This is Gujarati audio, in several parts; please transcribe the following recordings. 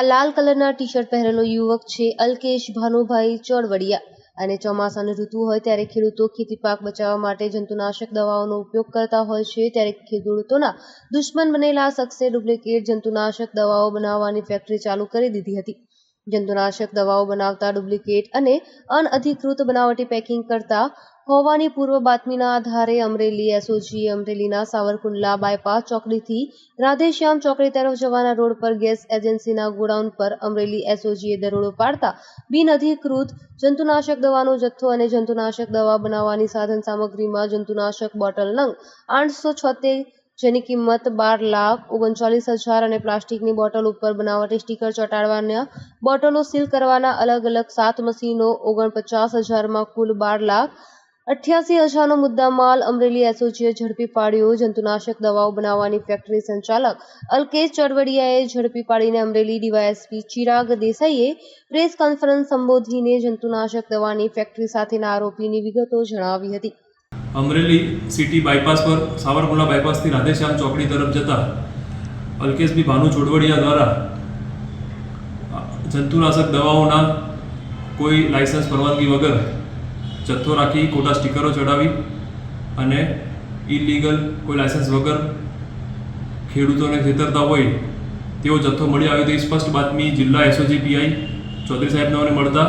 આ લાલ કલરના ટી શર્ટ પહેરેલો યુવક છે અલ્કેશ ભાનુભાઈ ચોડવડિયા અને ચોમાસાની ઋતુ હોય ત્યારે ખેડૂતો ખેતી પાક બચાવવા માટે જંતુનાશક દવાઓનો ઉપયોગ કરતા હોય છે ત્યારે ખેડૂતોના દુશ્મન બનેલા શખ્સે ડુપ્લિકેટ જંતુનાશક દવાઓ બનાવવાની ફેક્ટરી ચાલુ કરી દીધી હતી. જંતુનાશક દવાઓ બનાવતા ડુપ્લિકેટ અને અનઅધિકૃત બનાવટી પેકિંગ કરતા હોવાની પૂર્વ બાતમીના આધારે અમરેલી એસઓજીએ અમરેલીના સાવરકુંડલા બાયપાસ ચોકડીથી રાધેશ્યામ ચોકડી તરફ જવાના રોડ પર ગેસ એજન્સીના ગોડાઉન પર અમરેલી એસઓજીએ દરોડો પાડતા બિનઅધિકૃત જંતુનાશક દવાનો જથ્થો અને જંતુનાશક દવા બનાવવાની સાધન સામગ્રીમાં જંતુનાશક બોટલ નંગ આઠસો છોતેર જેની કિંમત બાર લાખ ઓગણચાલીસ હજાર અને પ્લાસ્ટિકની બોટલ ઉપર બનાવટી સ્ટીકર ચોંટાડવાના બોટલો સીલ કરવાના અલગ અલગ સાત મશીનો ઓગણપચાસ હજારમાં કુલ બાર લાખ અઠ્યાસી હજારનો મુદ્દામાલ અમરેલી એસઓજીએ ઝડપી પાડ્યો. જંતુનાશક દવાઓ બનાવવાની ફેક્ટરી સંચાલક અલ્કેશ ચરવડિયાએ ઝડપી પાડીને અમરેલી ડીવાયએસપી ચિરાગ દેસાઈએ પ્રેસ કોન્ફરન્સ સંબોધીને જંતુનાશક દવાની ફેક્ટરી સાથેના આરોપીની વિગતો જણાવી હતી. અમરેલી સિટી બાયપાસ પર, સાવરકુંડલા બાયપાસથી રાધેશ્યામ ચોકડી તરફ જતા અલ્કેશબી ભાનુ ચોડવડિયા દ્વારા જંતુનાશક દવાઓના કોઈ લાયસન્સ પરવાનગી વગર જથ્થો રાખી ખોટા સ્ટીકરો ચડાવી અને ઇલીગલ કોઈ લાયસન્સ વગર ખેડૂતોને છેતરતા હોય તેવો જથ્થો મળી આવ્યો તેવી સ્પષ્ટ બાતમી જિલ્લા એસઓજી પીઆઈ ચૌધરી સાહેબને મળતા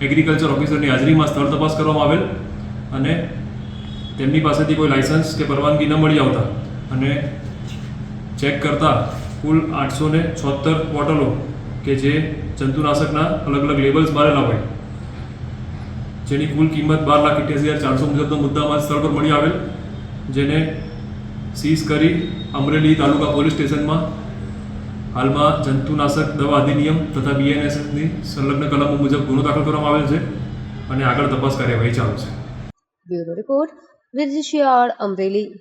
એગ્રીકલ્ચર ઓફિસરની હાજરીમાં સ્થળ તપાસ કરવામાં આવેલ અને તેમની પાસેથી કોઈ લાઇસન્સ કે પરવાનગી ન મળી આવતા અને ચેક કરતા કુલ આઠસો ને છોતેર બોટલો કે જે જંતુનાશકના અલગ અલગ લેબલ્સ મારેલા હોય. જેની કુલ કિંમત બાર લાખ અઠ્યાસી હજાર ચારસો મુજબનો મુદ્દામાં સ્થળ પર મળી આવેલ, જેને સીઝ કરી અમરેલી તાલુકા પોલીસ સ્ટેશનમાં હાલમાં જંતુનાશક દવા અધિનિયમ તથા બીએનએસની સંલગ્ન કલમો મુજબ ગુનો દાખલ કરવામાં આવેલ છે અને આગળ તપાસ કાર્યવાહી ચાલુ છે. Report Virgicior Umbrelli